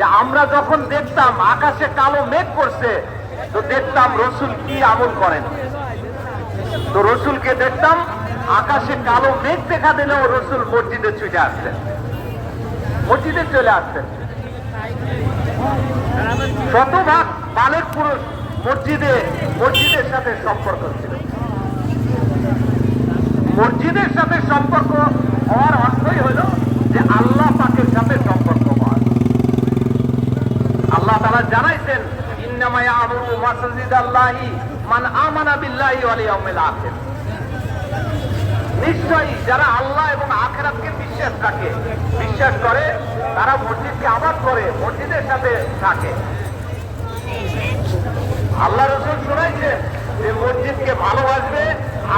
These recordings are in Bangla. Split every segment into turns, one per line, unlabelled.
যে আমরা যখন দেখতাম আকাশে কালো মেঘ করছে, তো দেখতাম রসুল কি আমল করেন। তো রসুলকে দেখতাম আকাশে কালো মেঘ দেখা দিলেও রসুল মসজিদে ছুটে আসতেন। মসজিদে চলে আসতেন। শতভাগ বালের পুরুষ মসজিদে, মসজিদের সাথে সম্পর্ক ছিল। মসজিদের সাথে সম্পর্ক হওয়ার অর্থই হলো নিশ্চয়ই যারা আল্লাহ এবং আখেরাতকে বিশ্বাস রাখে, বিশ্বাস করে, তারা মসজিদকে আবাদ করে, মসজিদের সাথে থাকে। আল্লাহ রসুল শোনাইছে যে মসজিদকে ভালোবাসবে,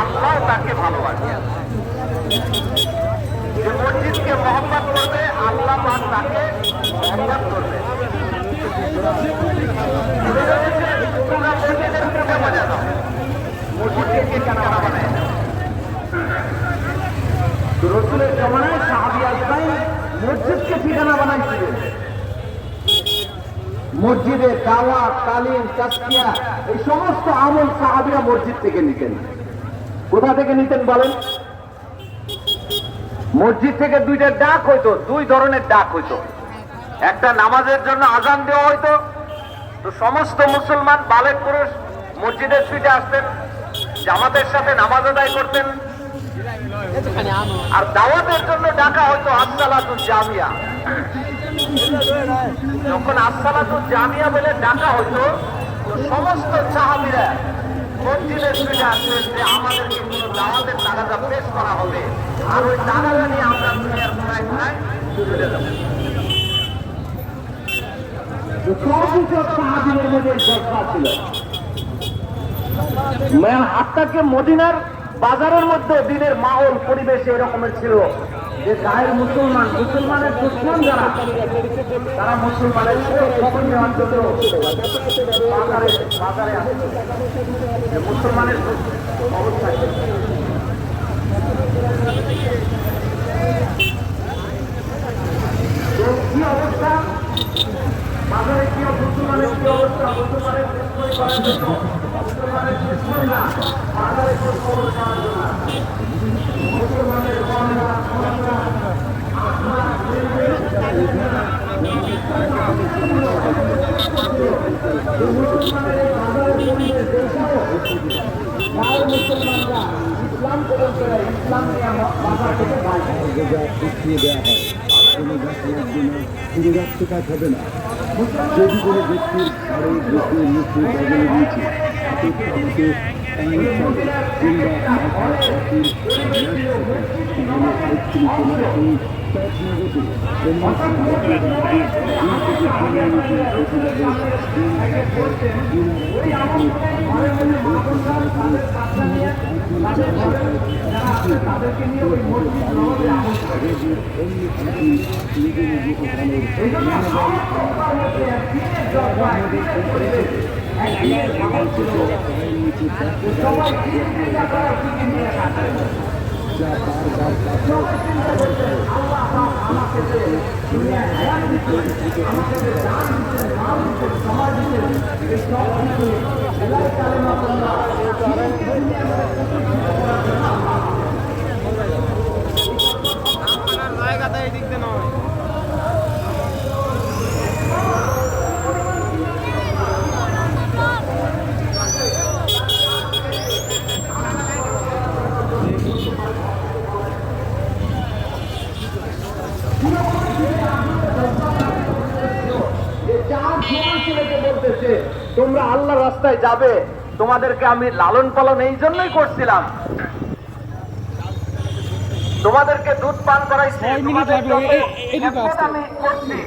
আল্লাহ তাকে ভালোবাসবে যে মসজিদকে মহব্বত করবে আল্লাহ পাক তাকে মহব্বত করবে তোমরা মসজিদের পূজা বাজা দাও মসজিদকে কেনা বানায় না তো রসুলের জমানায় সাহাবি আজমাই মসজিদকে ঠিকানা বানাইছিলেন মসজিদে দাওয়া, তালিম তাস্কিয়া এই সমস্ত আমল সাহাবিরা মসজিদ থেকে নিতেন। কোথা থেকে নিতেন বলেন? মসজিদ থেকে দুইটা ডাক হইতো, দুই ধরনের ডাক হইতো। একটা নামাজের জন্য আজান দেওয়া হইতো, তো সমস্ত মুসলমান বালেক পুরুষ মসজিদের ছুটে আসতেন, জামাতের সাথে নামাজ আদায় করতেন। আর দাওয়াতের জন্য ডাকা হয়তো আসসালাতুল জামিয়া। যখন আসসালাতুল জামিয়া বলে ডাকা হতো, তো সমস্ত সাহাবীরা মসজিদে ফিরে আসলেন যে আমাদেরকে কোনো দাওয়াতের টাকাটা পেশ করা হবে, আর ওই টাকাটা নিয়ে আমরা দুনিয়ার কোনায় কোনায় চলে যাব। জজ্বা ছিল। হাত্তাকে মদিনার বাজারের মধ্যে দিনের মাহল, পরিবেশে এরকমের ছিল। যে গায়ের মুসলমান, মুসলমানের দুশ্মন যারা, তারা মুসলমানের খবর নেওয়ার জন্য মুসলমানের অবস্থা কি? তো কি অবস্থা বাজারে কি মুসলমানের কি অবস্থা মুসলমানের দুশ্মনী করার জন্য মুসলমানের দুশ্মনরা বাজারে কোন খবর নেওয়ার জন্য আসে। মুসলমানের কন্যা কন্যা ইসলাম কবুল করে ইসলাম নিয়ে বাজার থেকে বাইরে
দেওয়া হয়। কোনো গাছ লাগবে না, কোনো রাখতে কাজ হবে না। যদি কোনো ব্যক্তির ঘরে ব্যক্তির মৃত্যু বাজারে দিয়েছে হাতে
তাদেরকে নিয়ে ওই মসজিদ নহবে এই জন্য সবার মধ্যে একদিনের জজ্বা, একদিনের পরিবেশ, একদিনের আমল ছিল। সবাই দিন চিন্তা করে দিকে নিয়ে থাকে। সবাই চিন্তা করছে, আল্লাহ পাক আমাকে যে দুনিয়ায় হায়াত দিচ্ছেন, আমাকে যে দান দিচ্ছেন, মাল দিচ্ছেন, সমাজ দিচ্ছেন, এই সব কিছু আল্লাহ কালেমা আল্লাহ, দুনিয়ার
জায়গাটা এই দিক দিয়ে নয়
যে ছেলেকে বলতেছে তোমরা আল্লাহ রাস্তায় যাবে। তোমাদেরকে আমি লালন পালন এই জন্যই করছিলাম। তোমাদেরকে দুধ পান করাইছি। আমি করছি আমি এই জন্য করছি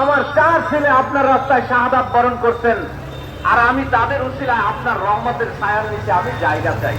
আমার চার ছেলে আপনার রাস্তায় শাহাদাত বরণ করছেন। আর আমি তাদের উচিলায় আপনার রহমতের ছায়ার নিচে আমি জায়গা চাই।